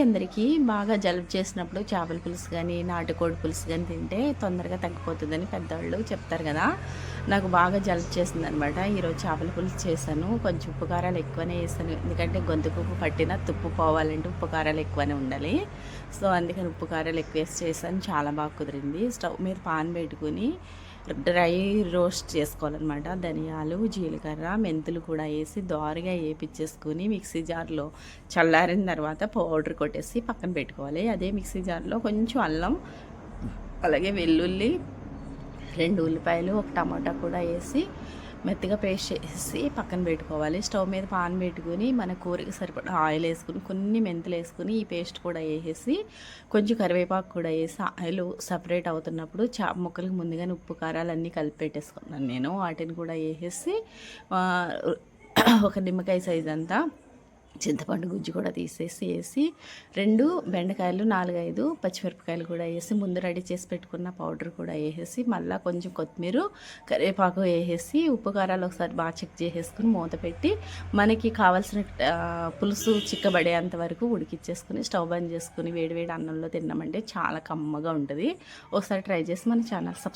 అందరికీ బాగా జలుబు చేసినప్పుడు చేపల పులుసు కానీ నాటుకోడి పులుసు కానీ తింటే తొందరగా తగ్గిపోతుందని పెద్దవాళ్ళు చెప్తారు కదా. నాకు బాగా జలుబు చేసింది అనమాట ఈరోజు చేపల పులుసు చేశాను. కొంచెం ఉప్పు కారాలు ఎక్కువనే వేసాను ఎందుకంటే గొంతుకు ఉప్పు పట్టిన తుప్పు పోవాలంటే ఉప్పు కారాలు ఎక్కువనే ఉండాలి. సో అందుకని ఉప్పు కారాలు ఎక్కువ వేసి చేశాను. చాలా బాగా కుదిరింది. స్టవ్ మీద పాన్ పెట్టుకుని డ్రై రోస్ట్ చేసుకోవాలన్నమాట ధనియాలు జీలకర్ర మెంతులు కూడా వేసి దోరగా వేపించేసుకుని మిక్సీ జార్లో చల్లారిన తర్వాత పౌడర్ కొట్టేసి పక్కన పెట్టుకోవాలి. అదే మిక్సీ జార్లో కొంచెం అల్లం అలాగే వెల్లుల్లి రెండు ఉల్లిపాయలు ఒక టమాటా కూడా వేసి మెత్తగా పేస్ట్ చేసి పక్కన పెట్టుకోవాలి. స్టవ్ మీద పాన్ పెట్టుకుని మన కూరకి సరిపడా ఆయిల్ వేసుకుని కొన్ని మెంతులు వేసుకుని ఈ పేస్ట్ కూడా వేసేసి కొంచెం కరివేపాకు కూడా వేసి ఆయిల్ సపరేట్ అవుతున్నప్పుడు చేప ముక్కలకి ముందుగానే ఉప్పు కారాలు అన్నీ కలిపి పెట్టేసుకున్నాను నేను. వాటిని కూడా వేసేసి ఒక నిమ్మకాయ సైజ్ అంతా చింతపండు గుజ్జు కూడా తీసేసి వేసి రెండు బెండకాయలు నాలుగైదు పచ్చిమిరపకాయలు కూడా వేసి ముందు రెడీ చేసి పెట్టుకున్న పౌడర్ కూడా వేసేసి మళ్ళీ కొంచెం కొత్తిమీర కరివేపాకు వేసేసి ఉప్పు కారాలు ఒకసారి బాగా చెక్ చేసేసుకుని మూత పెట్టి మనకి కావాల్సిన పులుసు చిక్కబడేంత వరకు ఉడికిచ్చేసుకుని స్టవ్ బంద్ చేసుకుని వేడివేడి అన్నంలో తిన్నామంటే చాలా కమ్మగా ఉంటుంది. ఒకసారి ట్రై చేసి మన ఛానల్ సబ్స్క్రైబ్